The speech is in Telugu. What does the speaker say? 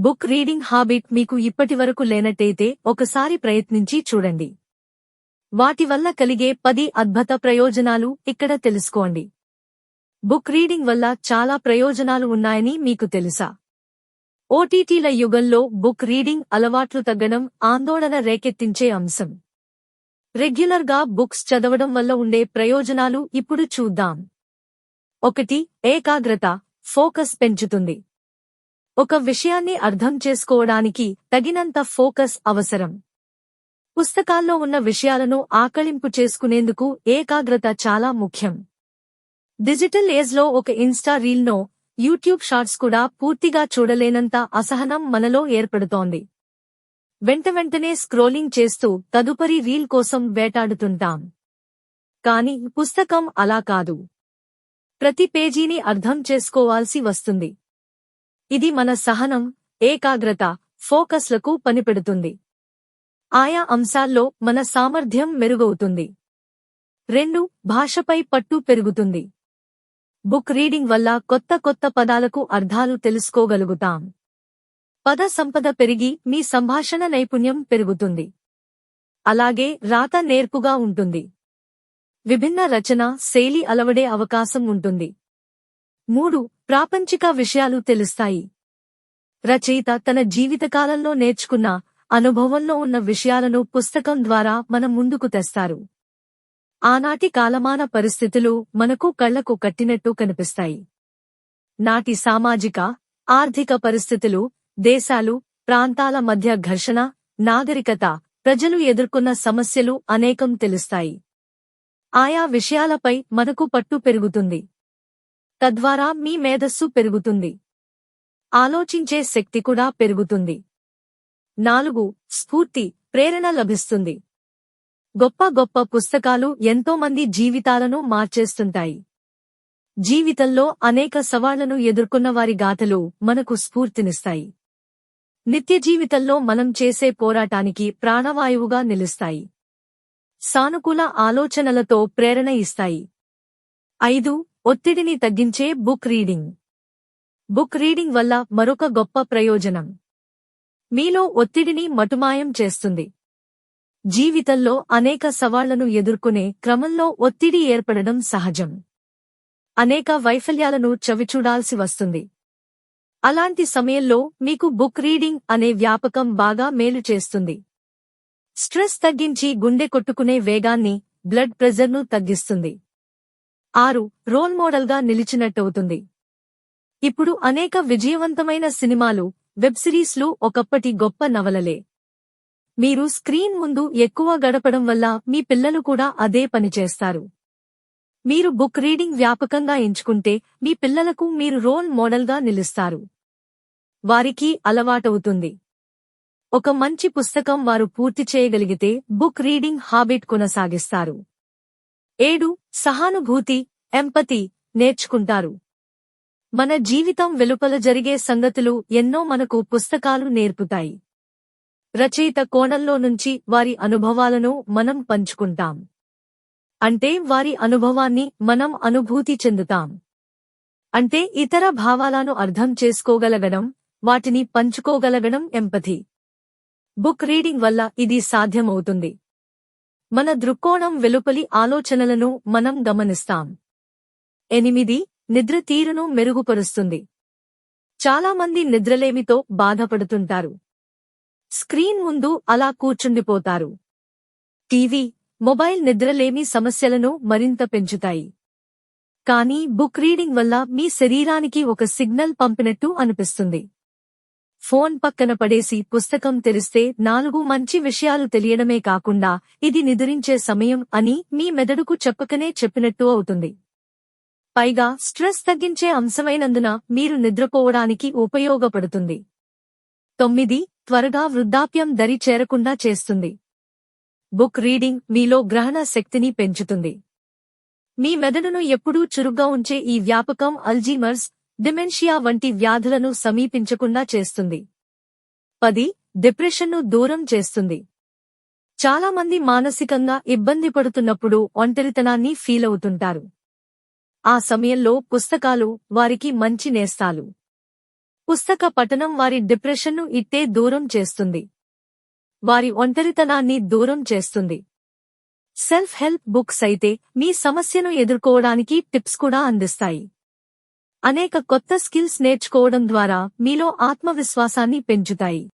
బుక్ రీడింగ్ హాబిట్ మీకు ఇప్పటివరకు లేనట్టయితే ఒకసారి ప్రయత్నించి చూడండి. వాటి వల్ల కలిగే పది అద్భుత ప్రయోజనాలు ఇక్కడ తెలుసుకోండి. బుక్ రీడింగ్ వల్ల చాలా ప్రయోజనాలు ఉన్నాయని మీకు తెలుసా? ఓటీటీల యుగంలో బుక్ రీడింగ్ అలవాట్లు తగ్గడం ఆందోళన రేకెత్తించే అంశం. రెగ్యులర్గా బుక్స్ చదవడం వల్ల ఉండే ప్రయోజనాలు ఇప్పుడు చూద్దాం. ఒకటి ఏకాగ్రత ఫోకస్ పెంచుతుంది. ఒక విషయాన్ని అర్థం చేసుకోవడానికి తగినంత ఫోకస్ అవసరం. పుస్తకాల్లో ఉన్న విషయాలను ఆకళింపు చేసుకునేందుకు ఏకాగ్రత చాలా ముఖ్యం. డిజిటల్ ఏజ్లో ఒక ఇన్స్టా రీల్నో యూట్యూబ్ షార్ట్స్ కూడా పూర్తిగా చూడలేనంత అసహనం మనలో ఏర్పడుతోంది. వెంట వెంటనే స్క్రోలింగ్ చేస్తూ తదుపరి రీల్ కోసం వేటాడుతుంటాం. కాని పుస్తకం అలా కాదు. ప్రతి పేజీని అర్థం చేసుకోవాల్సి వస్తుంది. ఇది మన సహనం ఏకాగ్రత ఫోకస్లకు పనిపెడుతుంది. ఆయా అంశాల్లో మన సామర్థ్యం మెరుగవుతుంది. రెండు భాషపై పట్టు పెరుగుతుంది. బుక్ రీడింగ్ వల్ల కొత్త కొత్త పదాలకు అర్థాలు తెలుసుకోగలుగుతాం. పద సంపద పెరిగి మీ సంభాషణ నైపుణ్యం పెరుగుతుంది. అలాగే రాత నేర్పుగా ఉంటుంది. విభిన్న రచన శైలి అలవడే అవకాశం ఉంటుంది. మూడు ప్రాపంచిక విషయాలు తెలుస్తాయి. రచయిత తన జీవితకాలంలో నేర్చుకున్న అనుభవంలో ఉన్న విషయాలను పుస్తకం ద్వారా మన ముందుకు తెస్తారు. ఆనాటి కాలమాన పరిస్థితులు మనకు కళ్ళకు కట్టినట్టు కనిపిస్తాయి. నాటి సామాజిక ఆర్థిక పరిస్థితులు దేశాలు ప్రాంతాల మధ్య ఘర్షణ నాగరికత ప్రజలు ఎదుర్కొన్న సమస్యలు అనేకం తెలుస్తాయి. ఆయా విషయాలపై మనకు పట్టు పెరుగుతుంది. తద్వారా మీ మేధస్సు పెరుగుతుంది. ఆలోచించే శక్తి కూడా పెరుగుతుంది. నాలుగు స్ఫూర్తి ప్రేరణ లభిస్తుంది. గొప్ప గొప్ప పుస్తకాలు ఎంతోమంది జీవితాలను మార్చేస్తుంటాయి. జీవితంలో అనేక సవాళ్ళను ఎదుర్కొన్న వారి గాథలు మనకు స్ఫూర్తినిస్తాయి. నిత్య జీవితంలో మనం చేసే పోరాటానికి ప్రాణవాయువుగా నిలుస్తాయి. సానుకూల ఆలోచనలతో ప్రేరణ ఇస్తాయి. ఐదు ఒత్తిడిని తగ్గించే బుక్ రీడింగ్. బుక్ రీడింగ్ వల్ల మరొక గొప్ప ప్రయోజనం. మీలో ఒత్తిడిని మటుమాయం చేస్తుంది. జీవితంలో అనేక సవాళ్ళను ఎదుర్కొనే క్రమంలో ఒత్తిడి ఏర్పడడం సహజం. అనేక వైఫల్యాలను చవిచూడాల్సి వస్తుంది. అలాంటి సమయంలో మీకు బుక్ రీడింగ్ అనే వ్యాపకం బాగా మేలు చేస్తుంది. స్ట్రెస్ తగ్గించి గుండె కొట్టుకునే వేగాన్ని బ్లడ్ ప్రెజర్ను తగ్గిస్తుంది. ఆరు రోల్ మోడల్గా నిలిచినట్టవుతుంది. ఇప్పుడు అనేక విజయవంతమైన సినిమాలు వెబ్ సిరీస్లు ఒకప్పటి గొప్ప నవలలే. మీరు స్క్రీన్ ముందు ఎక్కువ గడపడం వల్ల మీ పిల్లలు కూడా అదే పని చేస్తారు. మీరు బుక్ రీడింగ్ వ్యాపకంగా ఎంచుకుంటే మీ పిల్లలకు మీరు రోల్ మోడల్గా నిలుస్తారు. వారికి అలవాటవుతుంది. ఒక మంచి పుస్తకం వారు పూర్తి చేయగలిగితే బుక్ రీడింగ్ హాబిట్ కొనసాగిస్తారు. ఏడు సహానుభూతి ఎంపతి నేర్చుకుంటారు. మన జీవితం వెలుపల జరిగే సంగతులు ఎన్నో మనకు పుస్తకాలు నేర్పుతాయి. రచయిత కోణంలో నుంచి వారి అనుభవాలను మనం పంచుకుంటాం. అంటే వారి అనుభవాన్ని మనం అనుభూతి చెందుతాం. అంటే ఇతర భావాలను అర్థం చేసుకోగలగడం వాటిని పంచుకోగలగడం ఎంపతి. బుక్ రీడింగ్ వల్ల ఇది సాధ్యమవుతుంది. మన దృక్కోణం వెలుపలి ఆలోచనలను మనం గమనిస్తాం. ఎనిమిది నిద్ర తీరును మెరుగుపరుస్తుంది. చాలామంది నిద్రలేమితో బాధపడుతుంటారు. స్క్రీన్ ముందు అలా కూర్చుండిపోతారు. టీవీ మొబైల్ నిద్రలేమి సమస్యలను మరింత పెంచుతాయి. కానీ బుక్ రీడింగ్ వల్ల మీ శరీరానికి ఒక సిగ్నల్ పంపినట్టు అనిపిస్తుంది. ఫోన్ పక్కన పడేసి పుస్తకం తెరిస్తే నాలుగు మంచి విషయాలు తెలియడమే కాకుండా ఇది నిద్రించే సమయం అని మీ మెదడుకు చెప్పకనే చెప్పినట్టు అవుతుంది. పైగా స్ట్రెస్ తగ్గించే అంశమైనందున మీరు నిద్రపోవడానికి ఉపయోగపడుతుంది. తొమ్మిది త్వరగా వృద్ధాప్యం దరి చేరకుండా చేస్తుంది. బుక్ రీడింగ్ మీలో గ్రహణ శక్తిని పెంచుతుంది. మీ మెదడును ఎప్పుడూ చురుగ్గా ఉంచే ఈ వ్యాపకం అల్జీమర్స్ డిమెన్షియా వంటి వ్యాధులను సమీపించకుండా చేస్తుంది. పది డిప్రెషన్ను దూరం చేస్తుంది. చాలామంది మానసికంగా ఇబ్బంది పడుతున్నప్పుడు ఒంటరితనాన్ని ఫీలవుతుంటారు ఆ సమయంలో పుస్తకాలు వారికి మంచి నేస్తాలు. పుస్తక పఠనం వారి డిప్రెషన్ను ఇట్టే దూరం చేస్తుంది. వారి ఒంటరితనాన్ని దూరం చేస్తుంది. సెల్ఫ్ హెల్ప్ బుక్స్ అయితే మీ సమస్యను ఎదుర్కోవడానికి టిప్స్ కూడా అందిస్తాయి. అనేక కొత్త స్కిల్స్ నేర్చుకోవడం ద్వారా మీలో ఆత్మవిశ్వాసాన్ని పెంచుతాయి.